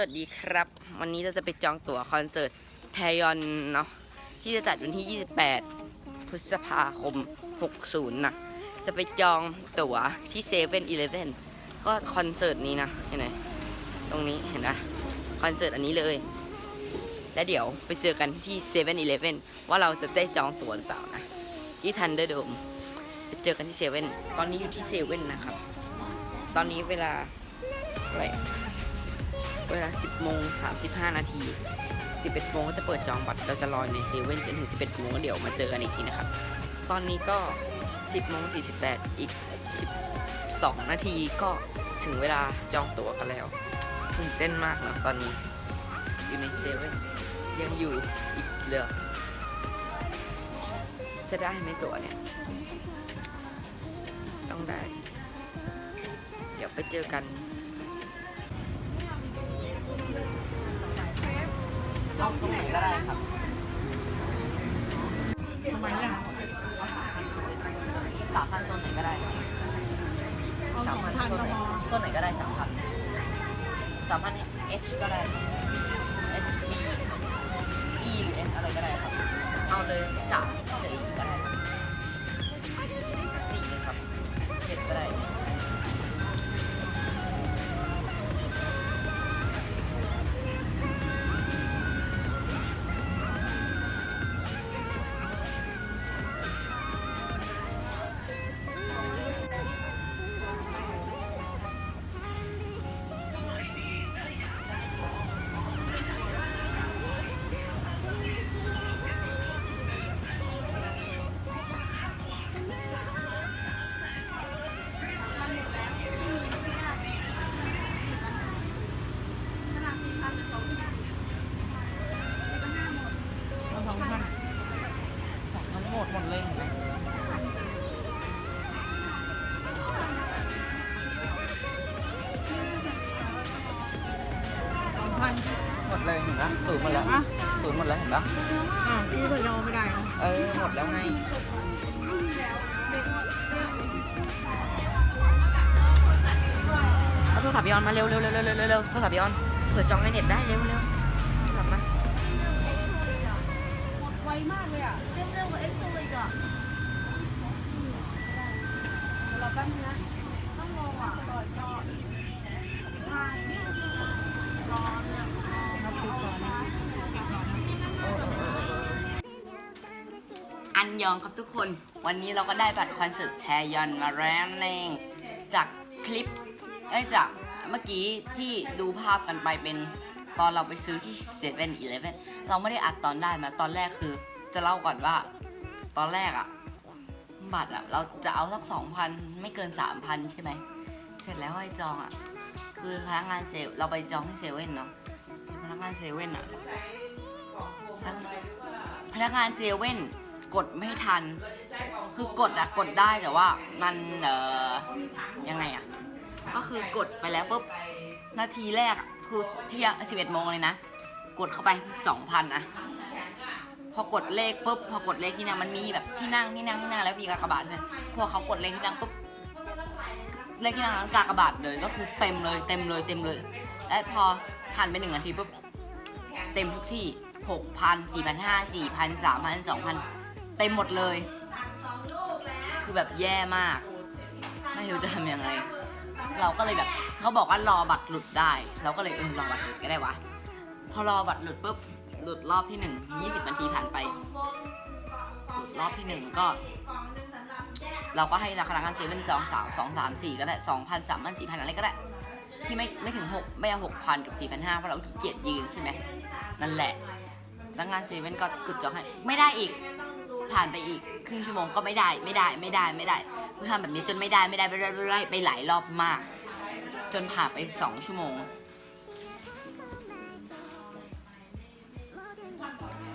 วัสดีครับ วันนี้เราจะไปจองตั๋วคอนเสิร์ตแทยอนเนาะที่จะจัดวันที่ 28 พฤษภาคม 60 นะ จะไปจองตั๋วที่7 e เ e ่ e อก็คอนเสิร์ตนี้นะเห็นไหมตรงนี้เห็นไหมคอนเสิร์ตอันนี้เลย และเดี๋ยวไปเจอกันที่7 e เ e ่ e ว่าเราจะได้จองตั๋วหรือเปล่านะ ที่ทันเดอร์โดมไปเจอกันที่เซเว่นตอนนี้อยู่ที่เซเว่นนะครับ ตอนนี้เวลาอะไร เวลา 10โมง35 นาที 11โมงก็จะเปิดจองบัตร เราจะรอในเซเว่นจนถึง 11โมงก็เดี๋ยวมาเจอกันอีกทีนะครับ ตอนนี้ก็ 10โมง48 อีก 12 นาทีก็ถึงเวลาจองตั๋วกันแล้วตื่นเต้นมากนะตอนนี้ อยู่ในเซเว่นยังอยู่อีกเหลือจะได้ไหมตั๋วเนี่ย ต้องได้ เดี๋ยวไปเจอกัน เอาตรงไหนก็ได้ครับทำไมอะสามพันโซนไหนก็ได้สามพันโซนไหนโซนไหนก็ได้สามพันสามพัน H ก็ได้ H B E หรือ N อะไรก็ได้ครับ เอาเลยสามสี่ นปะศูนย์หมดแล้วอะศูนย์หมดแล้วเห็นปะอ้าวพี่เปิดยอไม่ได้เหรอเออหมดแล้วไงเอาโทรศัพท์ย้อนมาเร็วเร็วเร็วเร็วเร็วเร็วโทรศัพท์ย้อนเผื่อจองในเน็ตได้เร็วเร็วโทรศัพท์มาไวมากเลยอะเร็วๆกว่าเอ็กซ์เลยอะรอแป๊บนึงนะต้องรออะก่อนก่อ นยองครับทุกคน วันนี้เราก็ได้บัตรคอนเสิร์ตแทยอนมาแล้วนั่นเองจากคลิปเอ้ยจากเมื่อกี้ที่ดูภาพกันไปเป็นตอนเราไปซื้อที่7 e เ e ่ e อเเราไม่ได้อัดตอนได้มาตอนแรกคือ จะเล่าก่อนว่า ตอนแรกอะบัตรอะเราจะเอาสักสองพันไม่เกินสามพันใช่ไหมเสร็จแล้วให้จองอะคือพนักงานเซลเราไปจองที่เซเว่นเนาะพนักงานเซเว่นอะพนักงานเซเว่น กดไม่ทัน คือกดอะกดได้แต่ว่ามันเอ่อยังไงอะก็คือกดไปแล้วปุ๊บนาทีแรกคือเที่ยงสิบเอ็ดโมงเลยนะ กดเข้าไปสองพันอะพอกดเลขปุ๊บพอกดเลขที่นั่งมันมีแบบที่นั่งที่นั่งที่นั่งแล้วมีกากบาทเลยพอเขากดเลขที่นั่งปุ๊บเลขที่นั่งนั้นกากบาทเลยก็คือเต็มเลยเต็มเลยเต็มเลยและพอผ่านไปหนึ่งนาทีปุ๊บเต็มทุกที่หกพันสี่พันห้าสี่พันสามพันสองพัน เต็มหมดเลย คือแบบแย่มาก ไม่รู้จะทำยังไง เราก็เลยแบบเขาบอกว่ารอบัตรหลุดได้ เราก็เลยเออรอบัตรหลุดก็ได้วะ พอรอบัตรหลุดปุ๊บหลุดรอบที่หนึ่งยี่สิบนาทีผ่านไป หลุดรอบที่หนึ่งก็ เราก็ให้พนักงานเซเว่นจองสาวสองสามสี่ก็ได้สองพันสามพันสี่พันอะไรก็ได้ ที่ไม่ไม่ถึงหกไม่เอาหกพันกับสี่พันห้าเพราะเราขี้เกียจยืนใช่ไหมนั่นแหละพนักงานเซเว่นก็กดจองให้ ไม่ได้อีก ผ่านไปอีกครึ่งชั่วโมงก็ไม่ได้ไม่ได้ไม่ได้ไม่ได้คือทำแบบนี้จนไม่ได้ไม่ได้ไปเรื่อยๆไปหลายรอบมาก จนผ่านไปสองชั่วโมง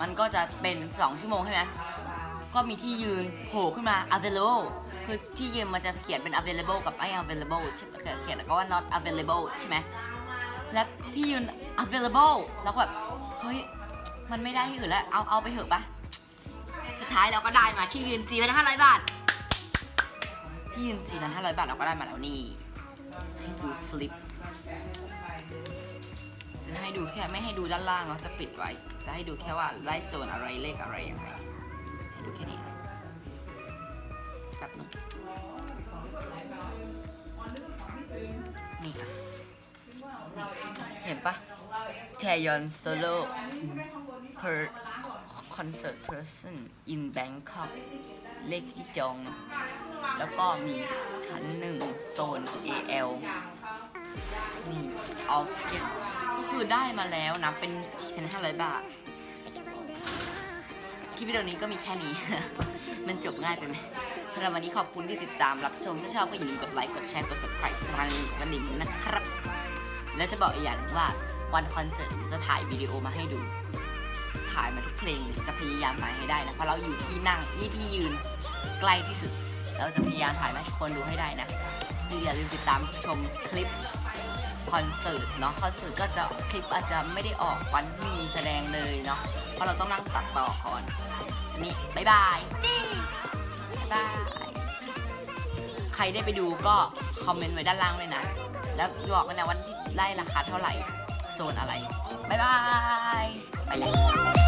มันก็จะเป็นสองชั่วโมงใช่ไหมก็มีที่ยืนโผล่ขึ้นมา available คือที่ยืนมันจะเขียนเป็น available กับไม่ available เขียนแล้วก็ว่า not available ใช่ไหมแล้วที่ยืน available แล้วแบบเฮ้ยมันไม่ได้ที่อื่นแล้วเอาเอาไปเถอะปะ ท้ายเราก็ได้มาที่ยืน 4,500 บาท ที่ยืน 4,500 บาทเราก็ได้มาแล้วนี่ให้ดูสลิป จะให้ดูแค่ไม่ให้ดูด้านล่างเนาะจะปิดไว้ จะให้ดูแค่ว่าไล่โซนอะไรเลขอะไรยังไงให้ดูแค่นี้แบบนึงนี่ค่ะเห็นปะแทยอนโซโล่ per concert person in Bangkok เลขที่จอง แล้วก็มีชั้นหนึ่งโซน AL นี่ออฟเก็ตก็คือได้มาแล้วนะ เป็นเป็นห้าร้อยบาท คลิปวิดีโอนี้ก็มีแค่นี้ มันจบง่ายไปไหมสำหรับวันนี้ขอบคุณที่ติดตามรับชม ถ้าชอบก็อย่าลืมกดไลค์ กดแชร์ กด subscribe สมัคกระดิ่งนะครับ แล้วจะบอกอีกอย่างว่าวันคอนเสิร์ตจะถ่ายวิดีโอมาให้ดู ถ่ายมาทุกเพลงจะพยายามถ่ายให้ได้นะเพราะเราอยู่ที่นั่งนี่ที่ยืนใกล้ที่สุด เราจะพยายามถ่ายมาให้ทุกคนดูให้ได้นะอย่าลืมติดตามชมคลิปคอนเสิร์ตเนาะคอนเสิร์ตก็จะคลิปอาจจะไม่ได้ออกวันที่มีแสดงเลยเนาะเพราะเราต้องนั่งตัดต่อก่อนนี่บายบายบ๊ายบายใครได้ไปดูก็คอมเมนต์ไว้ด้านล่างเลยนะ แล้วบอกกันนะวันที่ได้ราคาเท่าไหร่ โซนอะไรบายบาย ไปแล้ว